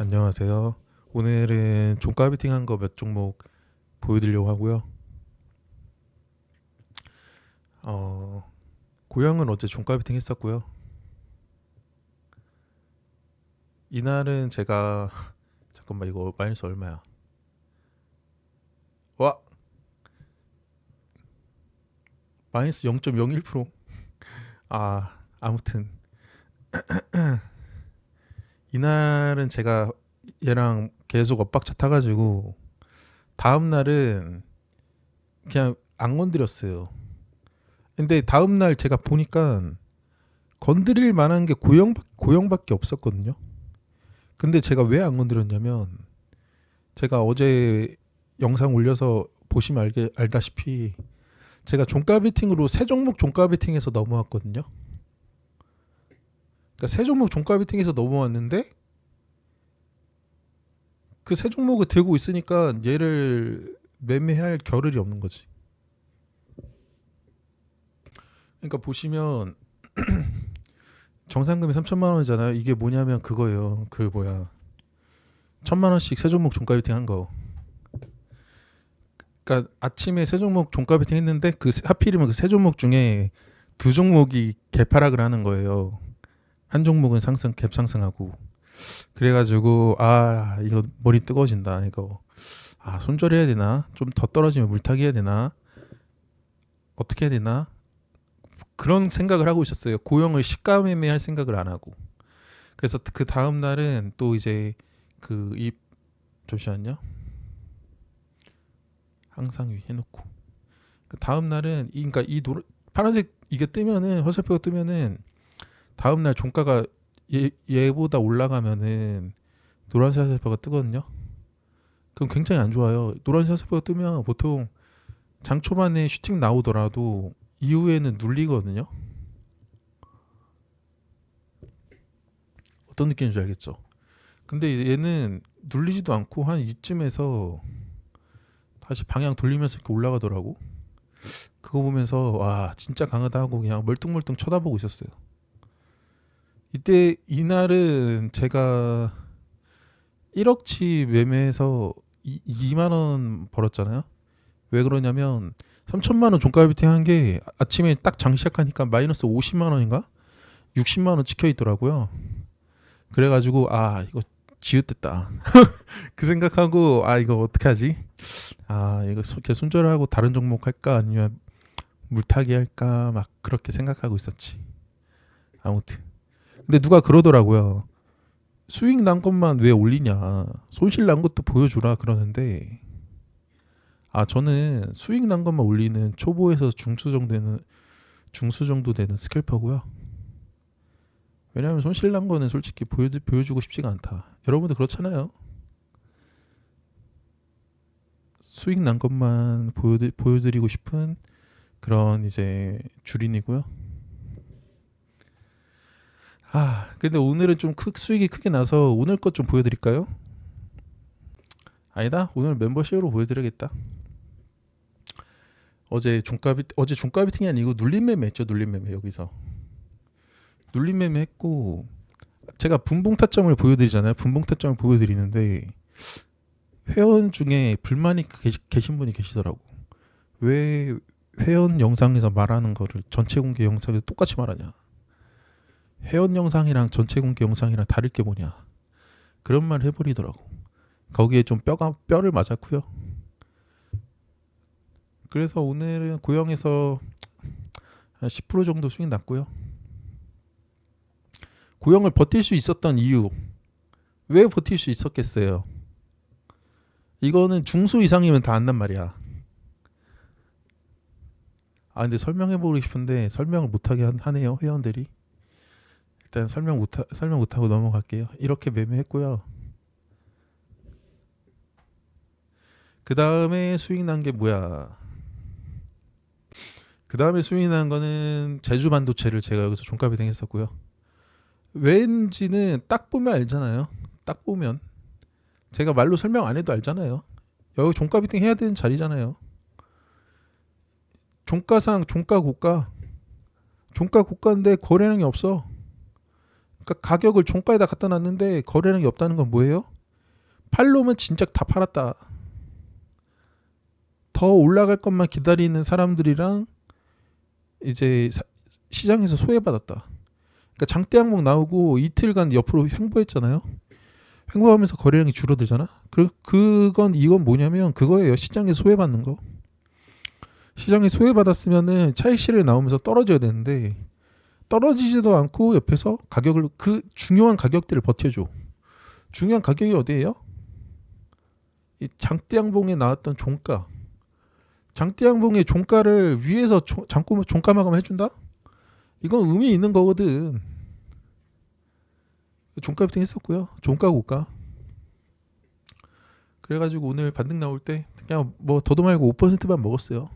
안녕하세요. 오늘은 종가 비팅 한 거 몇 종목 보여드리려고 하고요. 어, 고영은 어제 종가 비팅 했었고요. 이날은 제가 잠깐만 이거 마이너스 얼마야? 와 마이너스 0.01%. 아 아무튼 이날은 제가 얘랑 계속 엇박자 타가지고 다음 날은 그냥 안 건드렸어요. 근데 다음 날 제가 보니까 건드릴 만한 게 고영 고영밖에 없었거든요. 근데 제가 왜 안 건드렸냐면 제가 어제 영상 올려서 보시면 알게 알다시피 제가 종가 베팅으로 세 종목 종가 베팅해서 넘어왔거든요. 그러니까 세 종목 종가 베팅해서 넘어왔는데 그 세 종목을 들고 있으니까 얘를 매매할 겨를이 없는 거지. 그러니까 보시면 정상금이 3천만 원이잖아요. 이게 뭐냐면 그거예요. 그 뭐야 천만 원씩 세 종목 종가 베팅 한 거. 그러니까 아침에 세 종목 종가 베팅 했는데 그 세- 하필이면 그 세 종목 중에 두 종목이 개파락을 하는 거예요. 한 종목은 상승 갭 상승하고. 그래가지고 아 이거 머리 뜨거워진다. 이거 아 손절해야 되나? 좀 더 떨어지면 물타기 해야 되나? 어떻게 해야 되나? 그런 생각을 하고 있었어요. 고용을 시가매매할 생각을 안 하고. 그래서 그 다음 날은 또 이제 그 이 잠시만요. 항상 위 해놓고. 그 다음 날은 이 그러니까 이 노, 파란색 이게 뜨면은 화살표가 뜨면은 다음 날 종가가 얘, 얘보다 올라가면은 노란색 화살표가 뜨거든요. 그럼 굉장히 안 좋아요. 노란색 화살표가 뜨면 보통 장 초반에 슈팅 나오더라도 이후에는 눌리거든요. 어떤 느낌인지 알겠죠? 근데 얘는 눌리지도 않고 한 이쯤에서 다시 방향 돌리면서 이렇게 올라가더라고. 그거 보면서 와 진짜 강하다 하고 그냥 멀뚱멀뚱 쳐다보고 있었어요. 이때 이날은 제가 1억치 매매해서 2, 2만 원 벌었잖아요. 왜 그러냐면 3천만 원 종가 비팅 한 게 아침에 딱 장 시작하니까 마이너스 50만 원인가 60만 원 찍혀 있더라고요. 그래가지고 아 이거 지읒됐다. 그 생각하고 아 이거 어떻게 하지? 아 이거 소- 이렇게 손절하고 다른 종목 할까 아니면 물타기 할까 막 그렇게 생각하고 있었지. 아무튼 근데 누가 그러더라고요. 수익 난 것만 왜 올리냐. 손실 난 것도 보여주라 그러는데 아 저는 수익 난 것만 올리는 초보에서 중수 정도 되는 중수 정도 되는 스캘퍼고요. 왜냐하면 손실 난 거는 솔직히 보여 보여주고 싶지가 않다. 여러분도 그렇잖아요. 수익 난 것만 보여 보여드리고 싶은 그런 이제 주린이고요. 아, 근데 오늘은 좀 크, 수익이 크게 나서 오늘 것 좀 보여드릴까요? 아니다. 오늘 멤버십으로 보여드려야겠다. 어제 종가비 어제 종가비팅이 아니고 눌림 매매 했죠. 눌림 매매 여기서 눌림 매매 했고 제가 분봉 타점을 보여드리잖아요. 분봉 타점을 보여드리는데 회원 중에 불만이 계신 분이 계시더라고. 왜 회원 영상에서 말하는 거를 전체 공개 영상에서 똑같이 말하냐? 회원 영상이랑 전체 공개 영상이랑 다를 게 뭐냐. 그런 말 해버리더라고. 거기에 좀 뼈가 뼈를 맞았고요. 그래서 오늘은 고영에서 한 10% 정도 수익 났고요. 고영을 버틸 수 있었던 이유. 왜 버틸 수 있었겠어요? 이거는 중수 이상이면 다 안단 말이야. 아 근데 설명해 보고 싶은데 설명을 못하게 한- 하네요 회원들이 일단 설명 못 설명 못 하고 넘어갈게요. 이렇게 매매했고요. 그 다음에 수익 난 게 뭐야? 그 다음에 수익 난 거는 제주 반도체를 제가 여기서 종가 배당했었고요. 왠지는 딱 보면 알잖아요. 딱 보면 제가 말로 설명 안 해도 알잖아요. 여기 종가 비팅 해야 되는 자리잖아요. 종가상 종가 고가 종가 고가인데 거래량이 없어. 그러니까 가격을 종가에다 갖다 놨는데 거래량이 없다는 건 뭐예요? 팔로면 진짜 다 팔았다. 더 올라갈 것만 기다리는 사람들이랑 이제 사- 시장에서 소외받았다. 그러니까 장대 항목 나오고 이틀간 옆으로 횡보했잖아요. 횡보하면서 거래량이 줄어들잖아. 그 그건 이건 뭐냐면 그거예요. 시장에 소외받는 거. 시장에 소외받았으면은 차익실에 나오면서 떨어져야 되는데 떨어지지도 않고 옆에서 가격을 그 중요한 가격대를 버텨줘. 중요한 가격이 어디예요? 이 장대양봉에 나왔던 종가. 장대양봉의 종가를 위에서 조- 장고 종가 마감 해준다? 이건 의미 있는 거거든. 종가 비팅 했었고요. 종가 고가. 그래가지고 오늘 반등 나올 때 그냥 뭐 더도 말고 5%만 먹었어요.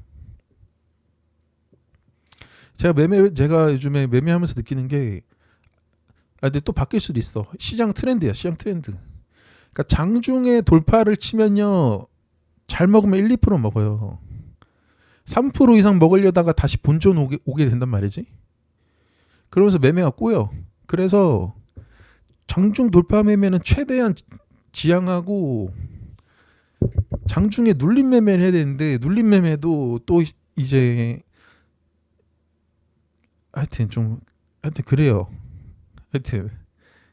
제가 매매 제가 요즘에 매매하면서 느끼는 게 아, 근데 또 바뀔 수도 있어. 시장 트렌드야, 시장 트렌드. 그러니까 장중에 돌파를 치면요, 잘 먹으면 1, 2% 먹어요. 3% 이상 먹으려다가 다시 본전 오게, 오게 된단 말이지. 그러면서 매매가 꼬여. 그래서 장중 돌파 매매는 최대한 지- 지양하고 장중에 눌림 매매를 해야 되는데 눌림 매매도 또 이제 하여튼 좀 하여튼 그래요. 하여튼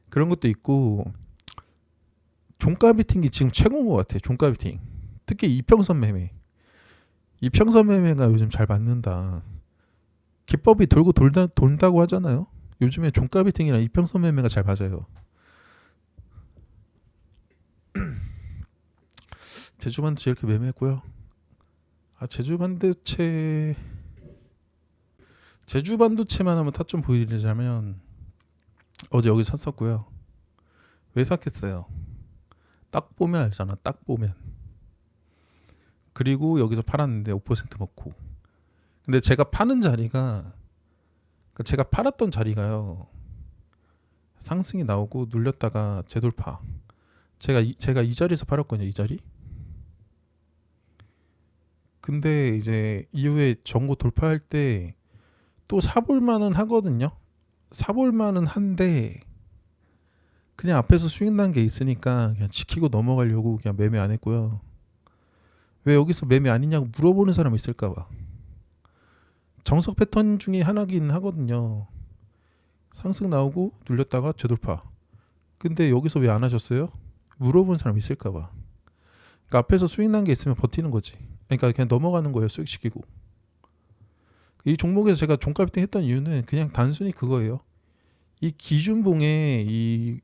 그런 것도 있고 종가 비팅이 지금 최고인 것 같아. 종가 비팅. 특히 이평선 매매. 이평선 매매가 요즘 잘 맞는다. 기법이 돌고 돌다 돈다고 하잖아요. 요즘에 종가 비팅이랑 이평선 매매가 잘 맞아요. 제주 반도체 이렇게 매매했고요. 아 제주 반도체 제주 반도체만 한번 타점 보여드리자면 어제 여기 샀었고요. 왜 샀겠어요? 딱 보면 알잖아. 딱 보면. 그리고 여기서 팔았는데 5% 먹고. 근데 제가 파는 자리가 그러니까 제가 팔았던 자리가요. 상승이 나오고 눌렸다가 재돌파. 제가 이, 제가 이 자리에서 팔았거든요. 이 자리. 근데 이제 이후에 전고 돌파할 때 또 사볼 만은 하거든요. 사볼 만은 한데 그냥 앞에서 수익 난 게 있으니까 그냥 지키고 넘어가려고 그냥 매매 안 했고요. 왜 여기서 매매 아니냐고 물어보는 사람 있을까 봐. 정석 패턴 중에 하나긴 하거든요. 상승 나오고 눌렸다가 재돌파. 근데 여기서 왜 안 하셨어요? 물어본 사람 있을까 봐. 그러니까 앞에서 수익 난 게 있으면 버티는 거지. 그러니까 그냥 넘어가는 거예요. 수익 시키고. 이 종목에서 제가 종가 비팅 했던 이유는 그냥 단순히 그거예요. 이 기준봉에 이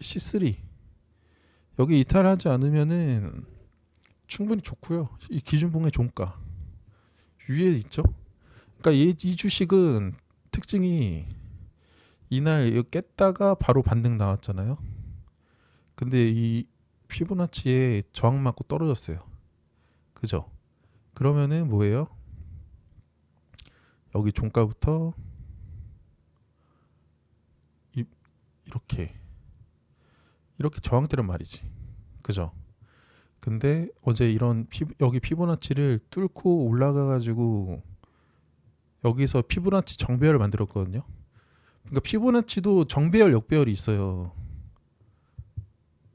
C3 여기 이탈하지 않으면은 충분히 좋고요. 이 기준봉의 종가 위에 있죠. 그러니까 이, 이 주식은 특징이 이날 이거 깼다가 바로 반등 나왔잖아요. 근데 이 피보나치에 저항 맞고 떨어졌어요. 그죠? 그러면은 뭐예요? 여기 종가부터 이, 이렇게 이렇게 저항대란 말이지. 그죠? 근데 어제 이런 피, 여기 피보나치를 뚫고 올라가 가지고 여기서 피보나치 정배열을 만들었거든요. 그러니까 피보나치도 정배열, 역배열이 있어요.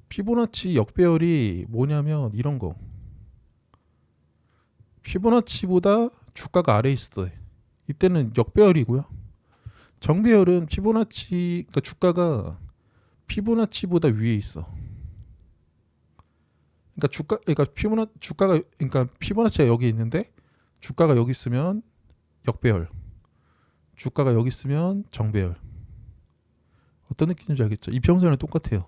피보나치 역배열이 뭐냐면 이런 거. 피보나치보다 주가가 아래에 있어요. 이때는 역배열이고요. 정배열은 피보나치 그러니까 주가가 피보나치보다 위에 있어. 그러니까 주가 그러니까 피보나 주가가 그러니까 피보나치가 여기 있는데 주가가 여기 있으면 역배열. 주가가 여기 있으면 정배열. 어떤 느낌인지 알겠죠? 이평선은 똑같아요.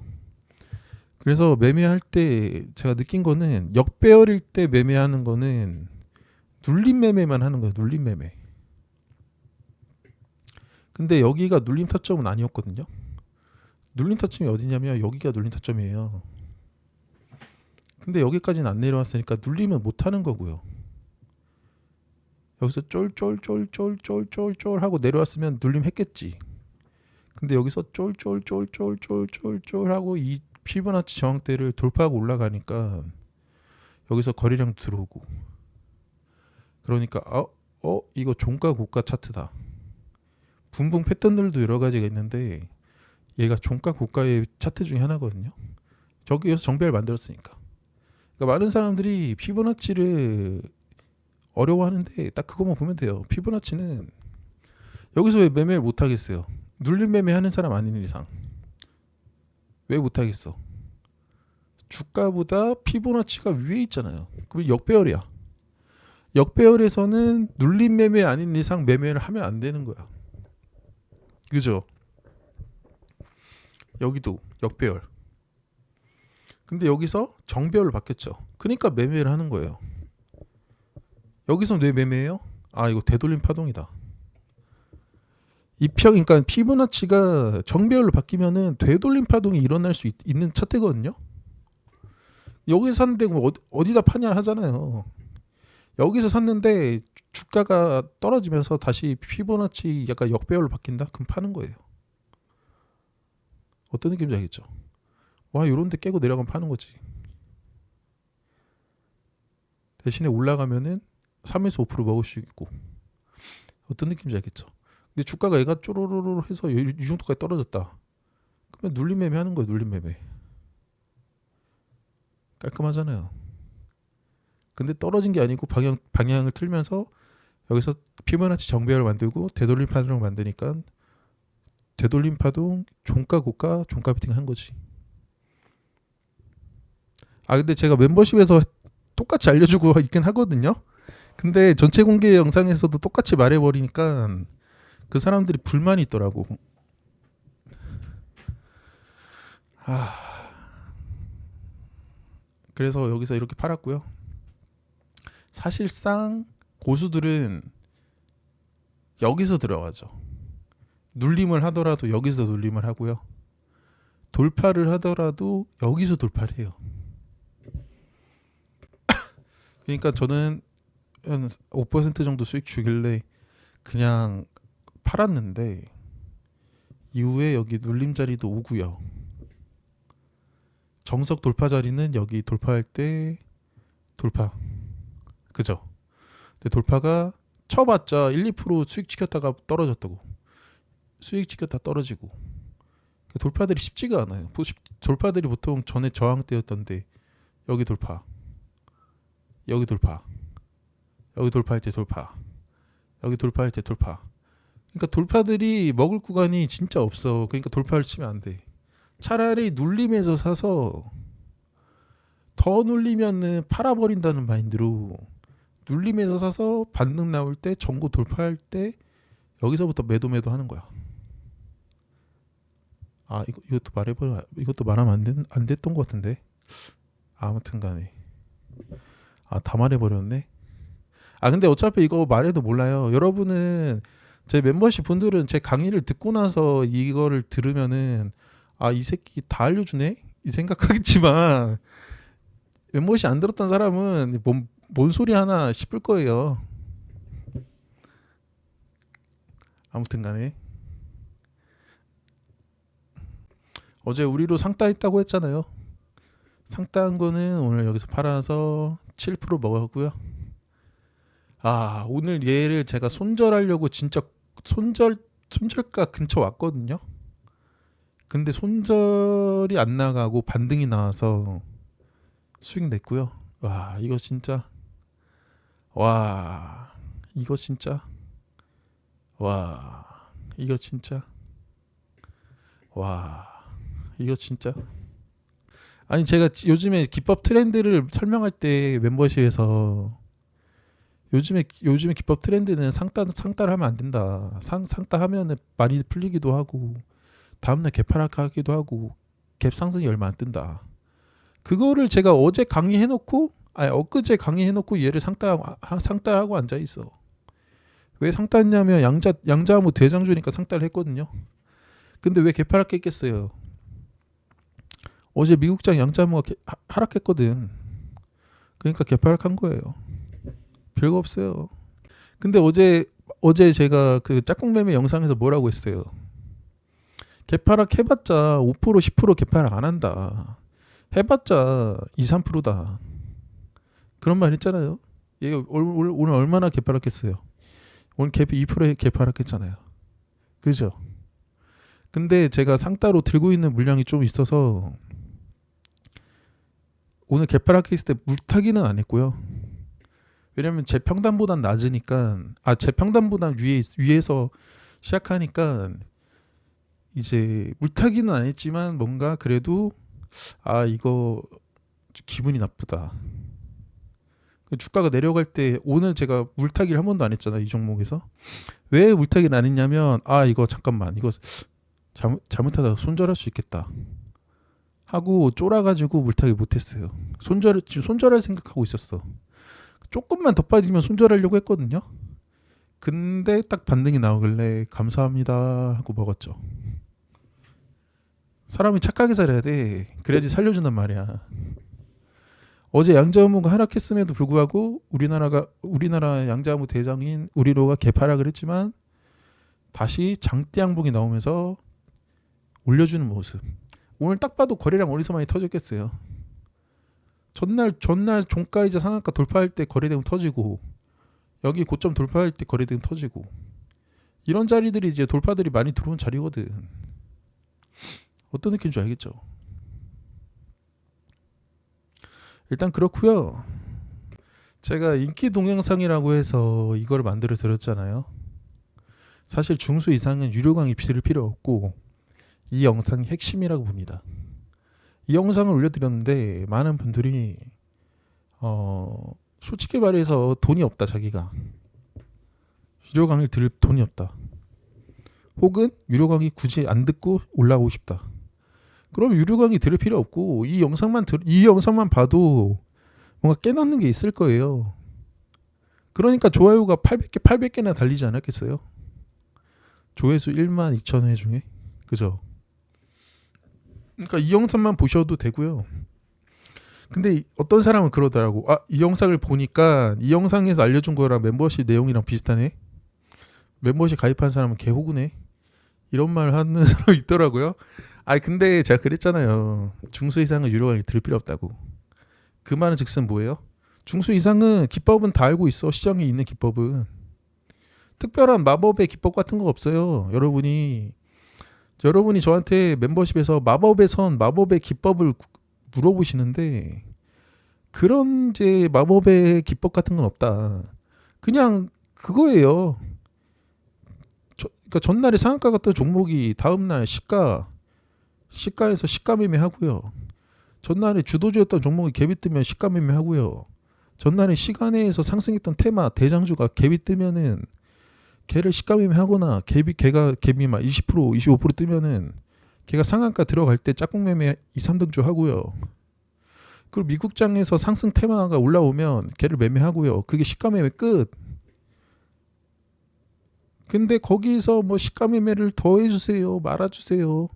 그래서 매매할 때 제가 느낀 거는 역배열일 때 매매하는 거는 눌림 매매만 하는 거예요. 눌림 매매. 근데 여기가 눌림 타점은 아니었거든요. 눌림 타점이 어디냐면 여기가 눌림 타점이에요. 근데 여기까지는 안 내려왔으니까 눌림은 못 하는 거고요. 여기서 쫄쫄쫄쫄쫄쫄쫄 하고 내려왔으면 눌림 했겠지. 근데 여기서 쫄쫄쫄쫄쫄쫄쫄 하고 이 피보나치 저항대를 돌파하고 올라가니까 여기서 거래량 들어오고 그러니까 어, 어 이거 종가 고가 차트다. 분봉 패턴들도 여러 가지가 있는데 얘가 종가 고가의 차트 중에 하나거든요. 여기에서 정배를 만들었으니까. 그러니까 많은 사람들이 피보나치를 어려워하는데 딱 그것만 보면 돼요. 피보나치는 여기서 왜 매매를 못 하겠어요? 눌림 매매 하는 사람 아닌 이상 왜 못 하겠어? 주가보다 피보나치가 위에 있잖아요. 그럼 역배열이야. 역배열에서는 눌림 매매 아닌 이상 매매를 하면 안 되는 거야. 그죠? 여기도 역배열. 근데 여기서 정배열로 바뀌었죠. 그러니까 매매를 하는 거예요. 여기서 왜 매매해요? 아 이거 되돌림 파동이다. 이평 그러니까 피보나치가 정배열로 바뀌면은 되돌림 파동이 일어날 수 있, 는 차트거든요. 여기서 샀는데 그럼 어디, 어디다 파냐 하잖아요. 여기서 샀는데 주가가 떨어지면서 다시 피보나치 약간 역배열로 바뀐다? 그럼 파는 거예요. 어떤 느낌인지 알겠죠? 와 요런 데 깨고 내려가면 파는 거지. 대신에 올라가면은 3에서 5% 먹을 수 있고 어떤 느낌인지 알겠죠? 근데 주가가 얘가 쪼로로로 해서 이이 정도까지 떨어졌다. 그러면 눌림 매매 하는 거예요. 눌림 매매. 깔끔하잖아요. 근데 떨어진 게 아니고 방향 방향을 틀면서 여기서 피보나치 정배열을 만들고 되돌림 파동을 만드니까 되돌림 파동 종가 고가 종가 비팅 한 거지. 아 근데 제가 멤버십에서 똑같이 알려주고 있긴 하거든요. 근데 전체 공개 영상에서도 똑같이 말해버리니까 그 사람들이 불만이 있더라고. 아 그래서 여기서 이렇게 팔았고요. 사실상 고수들은 여기서 들어가죠. 눌림을 하더라도 여기서 눌림을 하고요. 돌파를 하더라도 여기서 돌파를 해요. 그러니까 저는 한 5% 정도 수익 주길래 그냥 팔았는데 이후에 여기 눌림 자리도 오고요. 정석 돌파 자리는 여기 돌파할 때 돌파. 그죠? 근데 돌파가 쳐봤자 1, 2% 수익 지켰다가 떨어졌다고. 수익 지켰다 떨어지고. 돌파들이 쉽지가 않아요. 보- 돌파들이 보통 전에 저항 때였던데 여기 돌파. 여기 돌파. 여기 돌파할 때 돌파. 여기 돌파할 때 돌파. 그러니까 돌파들이 먹을 구간이 진짜 없어. 그러니까 돌파를 치면 안 돼. 차라리 눌림에서 사서 더 눌리면은 팔아버린다는 마인드로 눌림에서 사서 반등 나올 때 전고 돌파할 때 여기서부터 매도 매도 하는 거야. 아 이거 이것도 말해버려 이것도 말하면 안, 됐, 안 됐던 것 같은데 아무튼간에 아 다 말해버렸네. 아 근데 어차피 이거 말해도 몰라요. 여러분은 제 멤버십 분들은 제 강의를 듣고 나서 이거를 들으면은 아 이 새끼 다 알려주네 이 생각하겠지만 멤버십 안 들었던 사람은 뭔, 뭔 소리 하나 싶을 거예요. 아무튼 간에 어제 우리로 상따했다고 했잖아요. 상따한 거는 오늘 여기서 팔아서 7% 먹었고요. 아 오늘 얘를 제가 손절하려고 진짜 손절 손절가 근처 왔거든요. 근데 손절이 안 나가고 반등이 나와서 수익 냈고요. 와 이거 진짜 와 이거 진짜 와 이거 진짜 와 이거 진짜 아니 제가 지- 요즘에 기법 트렌드를 설명할 때 멤버십에서 요즘에 요즘에 기법 트렌드는 상따 상따를 하면 안 된다. 상 상따 하면은 많이 풀리기도 하고 다음날 개파락하기도 하고 갭 상승이 얼마 안 뜬다. 그거를 제가 어제 강의해놓고 아니 엊그제 강의해놓고 얘를 상따 상따하고 앉아 있어. 왜 상따했냐면 양자 양자무 대장 주니까 상따를 했거든요. 근데 왜 개파락했겠어요? 어제 미국장 양자무가 개- 하- 하락했거든. 그러니까 개파락한 거예요. 별거 없어요. 근데 어제 어제 제가 그 짝꿍 매매 영상에서 뭐라고 했어요? 개파락 해봤자 5% 10% 개파락 안 한다. 해봤자 2, 3%다. 그런 말 했잖아요. 얘 올- 올- 오늘 얼마나 개파락했어요? 오늘 갭이 2%에 개파락했잖아요. 그죠? 근데 제가 상따로 들고 있는 물량이 좀 있어서 오늘 개파락 했을 때 물타기는 안 했고요. 왜냐면 제 평단보단 낮으니까 아 제 평단보단 위에 위에서 시작하니까 이제 물타기는 안 했지만 뭔가 그래도 아 이거 기분이 나쁘다. 그 주가가 내려갈 때 오늘 제가 물타기를 한 번도 안 했잖아 이 종목에서. 왜 물타기를 안 했냐면 아 이거 잠깐만 이거 잘못 잘못하다가 손절할 수 있겠다. 하고 쫄아가지고 물타기 못했어요. 손절 지금 손절할 생각하고 있었어. 조금만 더 빠지면 손절하려고 했거든요. 근데 딱 반등이 나오길래 감사합니다 하고 먹었죠. 사람이 착하게 살아야 돼. 그래야지 살려준단 말이야 어제 양자무가 하락했음에도 불구하고 우리나라가 우리나라 양자무 대장인 우리로가 개파락을 했지만 다시 장대 양봉이 나오면서 올려주는 모습. 오늘 딱 봐도 거래량 어디서 많이 터졌겠어요. 전날 전날 종가이자 상한가 돌파할 때 거래되면 터지고 여기 고점 돌파할 때 거래되면 터지고 이런 자리들이 이제 돌파들이 많이 들어온 자리거든. 어떤 느낌인지 알겠죠? 일단 그렇고요. 제가 인기 동영상이라고 해서 이걸 만들어 드렸잖아요. 사실 중수 이상은 유료 강의 필요 필요 없고 이 영상이 핵심이라고 봅니다. 이 영상을 올려드렸는데 많은 분들이 어 솔직히 말해서 돈이 없다 자기가 유료 강의를 들을 돈이 없다. 혹은 유료 강의 굳이 안 듣고 올라오고 싶다. 그럼 유료 강의 들을 필요 없고 이 영상만 들, 이 영상만 봐도 뭔가 깨닫는 게 있을 거예요. 그러니까 좋아요가 800개 800개나 달리지 않았겠어요? 조회수 1만 2천 회 중에 그죠? 그러니까 이 영상만 보셔도 되고요. 근데 어떤 사람은 그러더라고. 아, 이 영상을 보니까 이 영상에서 알려준 거랑 멤버십 내용이랑 비슷하네. 멤버십 가입한 사람은 개호구네. 이런 말 하는 사람 있더라고요. 아 근데 제가 그랬잖아요. 중수 이상은 유료 강의 들을 필요 없다고. 그 말은 즉슨 뭐예요? 중수 이상은 기법은 다 알고 있어. 시장에 있는 기법은. 특별한 마법의 기법 같은 거 없어요. 여러분이 여러분이 저한테 멤버십에서 마법의 선, 마법의 기법을 물어보시는데 그런 이제 마법의 기법 같은 건 없다. 그냥 그거예요. 저, 그러니까 전날에 상한가 갔던 종목이 다음날 시가 시가에서 시가 매매하고요. 전날에 주도주였던 종목이 갭이 뜨면 시가 매매하고요. 전날에 시간에서 상승했던 테마 대장주가 갭이 뜨면은 걔를 시가 매매하거나 갭이 걔가 갭이 막 20% 25% 뜨면은 걔가 상한가 들어갈 때 짝꿍 매매 2, 3등주 하고요. 그리고 미국장에서 상승 테마가 올라오면 걔를 매매하고요. 그게 시가 매매 끝. 근데 거기서 뭐 시가 매매를 더 해 주세요. 말아 주세요.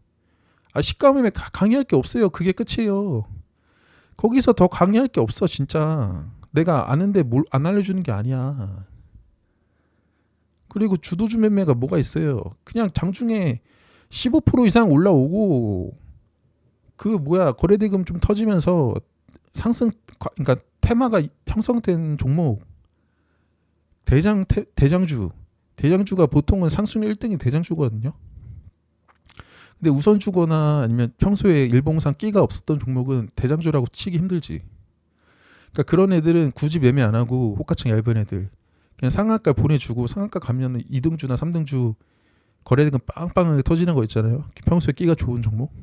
아 매매 강의할 게 없어요. 그게 끝이에요. 거기서 더 강의할 게 없어 진짜. 내가 아는데 뭘 안 알려주는 게 아니야. 그리고 주도주 매매가 뭐가 있어요? 그냥 장중에 15% 이상 올라오고 그 뭐야 거래대금 좀 터지면서 상승 그러니까 테마가 형성된 종목 대장 태, 대장주 대장주가 보통은 상승 1등이 대장주거든요. 근데 우선 주거나 아니면 평소에 일봉상 끼가 없었던 종목은 대장주라고 치기 힘들지. 그러니까 그런 애들은 굳이 매매 안 하고 호가층 얇은 애들 그냥 상한가 보내주고 상한가 가면 2등주나 3등주 거래대금 빵빵하게 터지는 거 있잖아요. 평소에 끼가 좋은 종목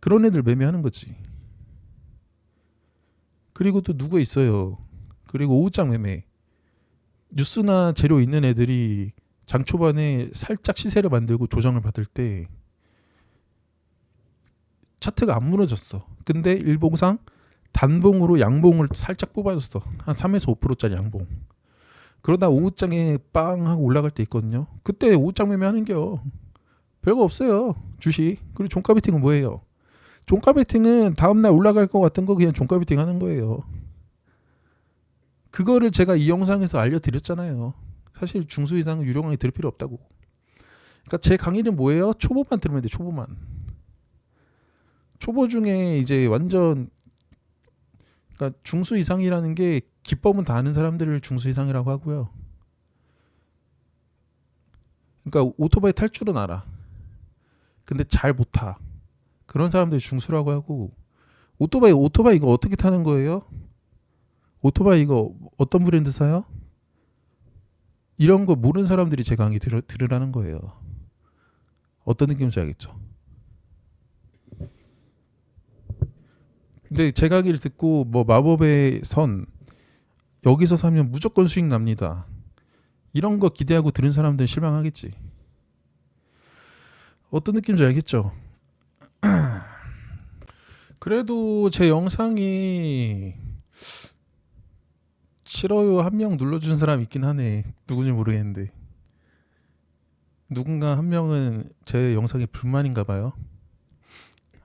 그런 애들 매매하는 거지. 그리고 또 누가 있어요. 그리고 오후장 매매 뉴스나 재료 있는 애들이 장 초반에 살짝 시세를 만들고 조정을 받을 때 차트가 안 무너졌어. 근데 일봉상 단봉으로 양봉을 살짝 뽑아줬어. 한 3에서 5%짜리 양봉. 그러다 오후장에 빵 하고 올라갈 때 있거든요. 그때 오후장 매매하는 겨. 별거 없어요. 주식. 그리고 종가 베팅은 뭐예요? 종가 베팅은 다음날 올라갈 것 같은 거 그냥 종가 베팅 하는 거예요. 그거를 제가 이 영상에서 알려드렸잖아요. 사실 중수 이상은 유료 강의 들을 필요 없다고. 그러니까 제 강의는 뭐예요? 초보만 들으면 돼. 초보만. 초보 중에 이제 완전 그러니까 중수 이상이라는 게 기법은 다 아는 사람들을 중수 이상이라고 하고요. 그러니까 오토바이 탈 줄은 알아. 근데 잘 못 타. 그런 사람들이 중수라고 하고 오토바이 오토바이 이거 어떻게 타는 거예요? 오토바이 이거 어떤 브랜드 사요? 이런 거 모르는 사람들이 제 강의 들으, 들으라는 거예요. 어떤 느낌인지 알겠죠? 근데 제 강의를 듣고 뭐 마법의 선 여기서 사면 무조건 수익 납니다. 이런 거 기대하고 들은 사람들은 실망하겠지. 어떤 느낌인지 알겠죠? 그래도 제 영상이 싫어요 한 명 눌러준 사람 있긴 하네. 누군지 모르겠는데 누군가 한 명은 제 영상에 불만인가 봐요.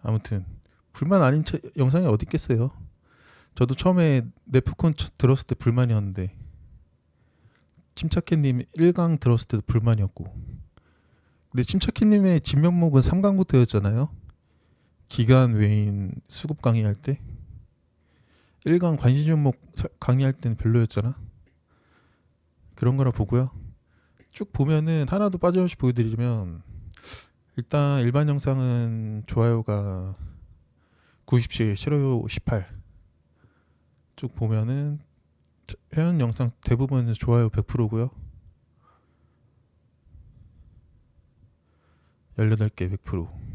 아무튼 불만 아닌 채, 영상이 어디 있겠어요. 저도 처음에 네프콘 쳐- 들었을 때 불만이었는데 침착해님 1강 들었을 때도 불만이었고 근데 침착해님의 진면목은 3강부터였잖아요. 기간 외인 수급 강의할 때 1강 관심 종목 서- 강의할 때는 별로였잖아. 그런 거라 보고요. 쭉 보면은 하나도 빠짐없이 보여드리면 일단 일반 영상은 좋아요가 97, 싫어요 18. 쭉 보면은 저- 회원 영상 대부분 좋아요 100%고요. 18개 100%.